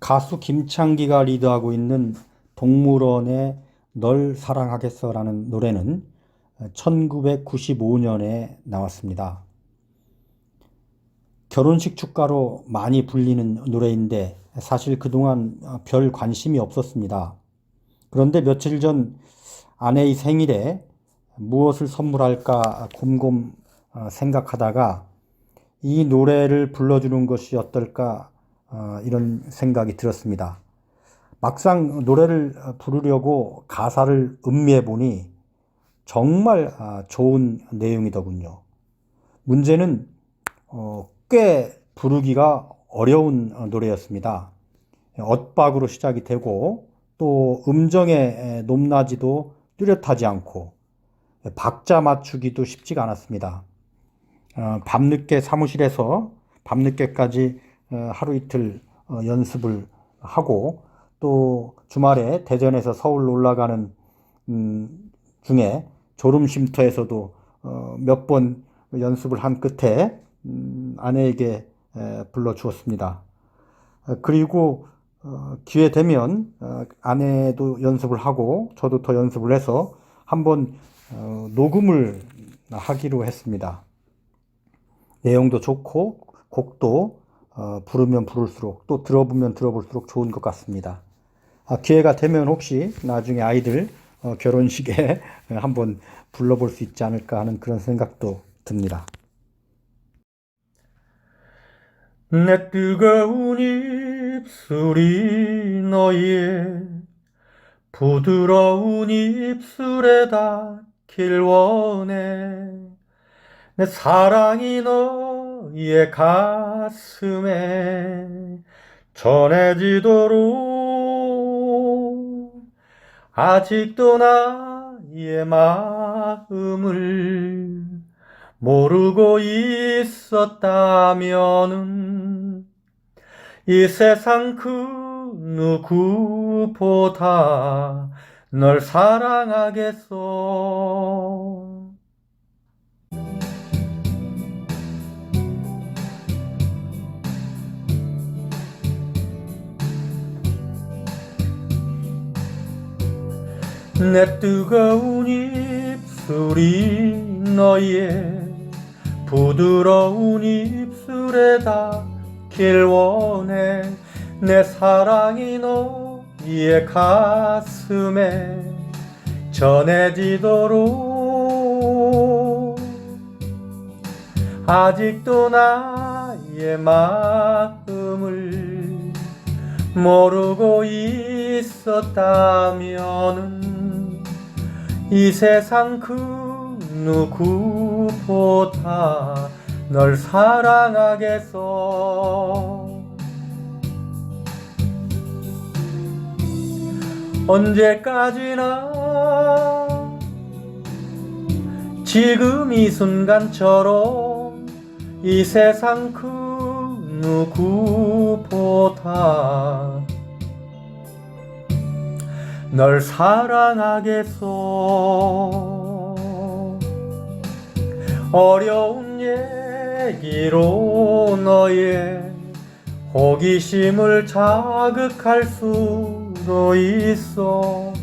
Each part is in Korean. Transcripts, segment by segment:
가수 김창기가 리드하고 있는 동물원의 널 사랑하겠어라는 노래는 1995년에 나왔습니다. 결혼식 축가로 많이 불리는 노래인데 사실 그동안 별 관심이 없었습니다. 그런데 며칠 전 아내의 생일에 무엇을 선물할까 곰곰 어, 생각하다가 이 노래를 불러주는 것이 어떨까 어, 이런 생각이 들었습니다. 막상 노래를 부르려고 가사를 음미해 보니 정말 아, 좋은 내용이더군요. 문제는 어, 꽤 부르기가 어려운 노래였습니다. 엇박으로 시작이 되고 또 음정의 높낮이도 뚜렷하지 않고 박자 맞추기도 쉽지가 않았습니다. 어, 밤늦게 사무실에서 밤늦게까지 어, 하루 이틀 어, 연습을 하고 또 주말에 대전에서 서울 올라가는 음, 중에 졸음 쉼터에서도 어, 몇번 연습을 한 끝에 음, 아내에게 에, 불러 주었습니다. 어, 그리고 어, 기회 되면 어, 아내도 연습을 하고 저도 더 연습을 해서 한번 어, 녹음을 하기로 했습니다. 내용도 좋고 곡도 어, 부르면 부를수록 또 들어보면 들어볼수록 좋은 것 같습니다. 아, 기회가 되면 혹시 나중에 아이들 어, 결혼식에 한번 불러볼 수 있지 않을까 하는 그런 생각도 듭니다. 내 뜨거운 입술이 너의 부드러운 입술에 닿길 원해 내 사랑이 너 의 가슴에 전해지도록 아직도 나의 마음을 모르고 있었다면은 이 세상 그 누구보다 널 사랑하겠어. 내 뜨거운 입술이 너의 부드러운 입술에 닿길 원해 내 사랑이 너의 가슴에 전해지도록. 아직도 나의 마음을 모르고 있었다면은 이 세상 그 누구보다 널 사랑하겠어? 언제까지나 지금 이 순간처럼 이 세상 그 누구보다 널 사랑하겠어 어려운 얘기로 너의 호기심을 자극할 수도 있어.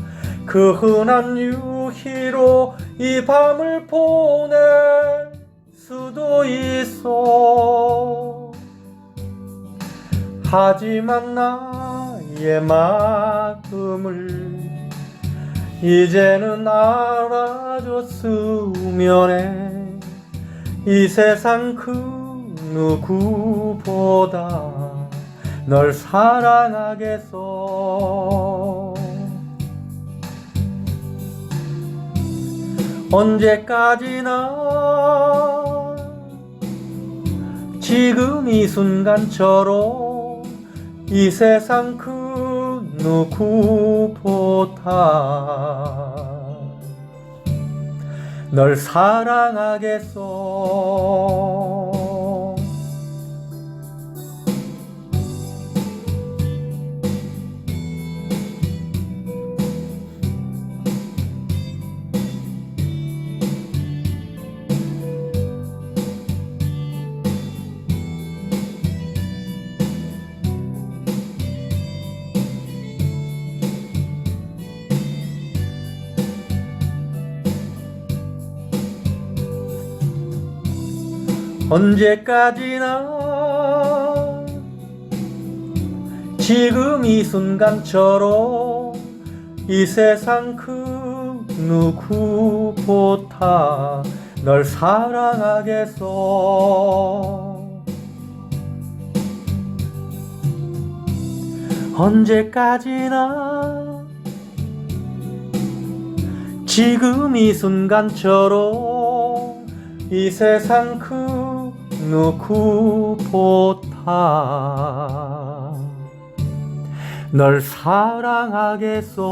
그 흔한 유희로 이 밤을 보낼 수도 있어. 하지만 나의 마음을 이제는 알아줬으면 해 이 세상 그 누구보다 널 사랑하겠어. 언제까지나 지금 이 순간처럼 이 세상 그 누구보다. 널 사랑하겠어 언제까지나 지금 이 순간처럼 이 세상 그 누구보다 널 사랑하겠어? 언제까지나 지금 이 순간처럼 이 세상 그 누구보다. 널 사랑하겠어